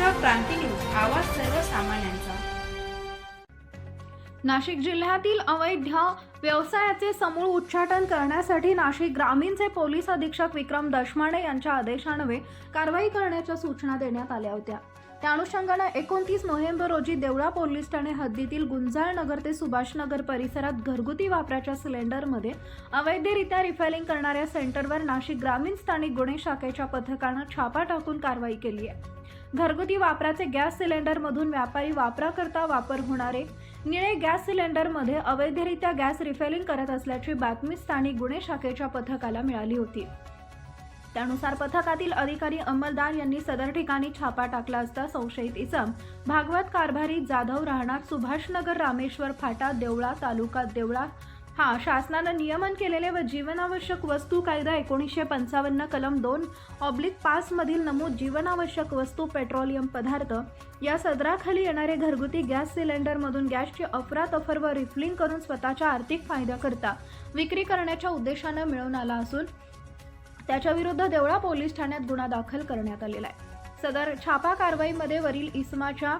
Maharashtra Kranti news आवाज सर्वसामान्यांचा. नाशिक जिल्ह्यातील अवैध व्यवसायाचे समूळ उच्चाटन करण्यासाठी नाशिक ग्रामीणचे पोलीस अधीक्षक विक्रम दशमाणे यांच्या आदेशान्वये कारवाई करण्याच्या सूचना देण्यात आल्या होत्या. त्या अनुषंगानं एकोणतीस नोव्हेंबर रोजी देवळा पोलीस ठाणे हद्दीतील गुंजाळ नगर ते सुभाषनगर परिसरात घरगुती वापराच्या सिलेंडरमध्ये अवैधरित्या रिफायलिंग करणाऱ्या सेंटरवर नाशिक ग्रामीण स्थानिक गुन्हे शाखेच्या पथकानं छापा टाकून कारवाई केली आहे. घरगुती वापराचे गॅस सिलेंडरमधून व्यापारी वापराकरता वापर होणारे निळे गॅस सिलेंडरमध्ये अवैधरित्या गॅस रिफिलिंग करत असल्याची बातमी स्थानिक गुन्हे शाखेच्या पथकाला मिळाली होती. त्यानुसार पथकातील अधिकारी अंमलदार यांनी सदर ठिकाणी छापा टाकला असता संशयित इसम भागवत कारभारी जाधव राहणार सुभाषनगर रामेश्वर फाटा देवळा तालुका देवळा हा शासनानं नियमन केलेले व जीवनावश्यक वस्तू कायदा एकोणीसशे पंचावन्न कलम दोन ऑब्लिक पाच मधील नमूद जीवनावश्यक वस्तू पेट्रोलियम पदार्थ या सदराखाली येणारे घरगुती गॅस सिलेंडरमधून गॅसची अफरातफर व रिफिलिंग करून स्वतःच्या आर्थिक फायद्याकरता विक्री करण्याच्या उद्देशानं मिळून आला असून त्याच्या विरुद्ध देवळा पोलीस ठाण्यात गुन्हा दाखल करण्यात आलेला आहे. सदर छापा कारवाईमध्ये वरील इसमाच्या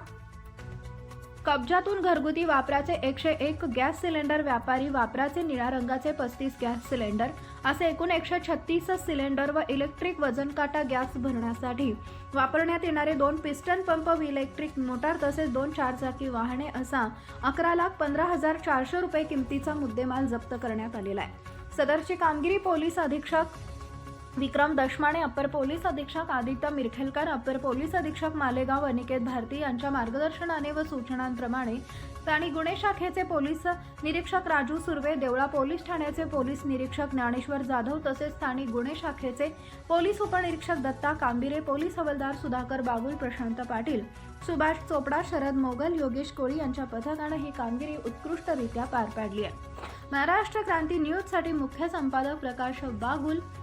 कब्जातून घरगुती वापराचे एकशे एक गॅस सिलेंडर व्यापारी वापराचे निळ्या रंगाचे पस्तीस गॅस सिलेंडर असे एकूण एकशे छत्तीस सिलेंडर व इलेक्ट्रिक वजनकाटा गॅस भरण्यासाठी वापरण्यात येणारे दोन पिस्टन पंप व इलेक्ट्रिक मोटार तसेच दोन चारचाकी वाहने असा अकरा लाख पंधरा हजार चारशे रुपये किमतीचा मुद्देमाल जप्त करण्यात आलेला आहे. सदरची कामगिरी पोलीस अधीक्षक विक्रम दशमाणे अप्पर पोलीस अधीक्षक आदित्य मिरखेलकर अप्पर पोलीस अधीक्षक मालेगाव अनिकेत भारती यांच्या मार्गदर्शनाने व सूचनांप्रमाणे आणि गुन्हे शाखेचे पोलीस निरीक्षक राजू सुर्वे देवळा पोलीस ठाण्याचे पोलीस निरीक्षक ज्ञानेश्वर जाधव तसेच स्थानिक गुन्हे शाखेचे पोलीस उपनिरीक्षक दत्ता कांबिरे पोलीस हवालदार सुधाकर बागुल प्रशांत पाटील सुभाष चोपडा शरद मोगल योगेश कोळी यांच्या पथकानं ही कामगिरी उत्कृष्टरित्या पार पाडली आहे. महाराष्ट्र क्रांती न्यूजसाठी मुख्य संपादक प्रकाश बागुल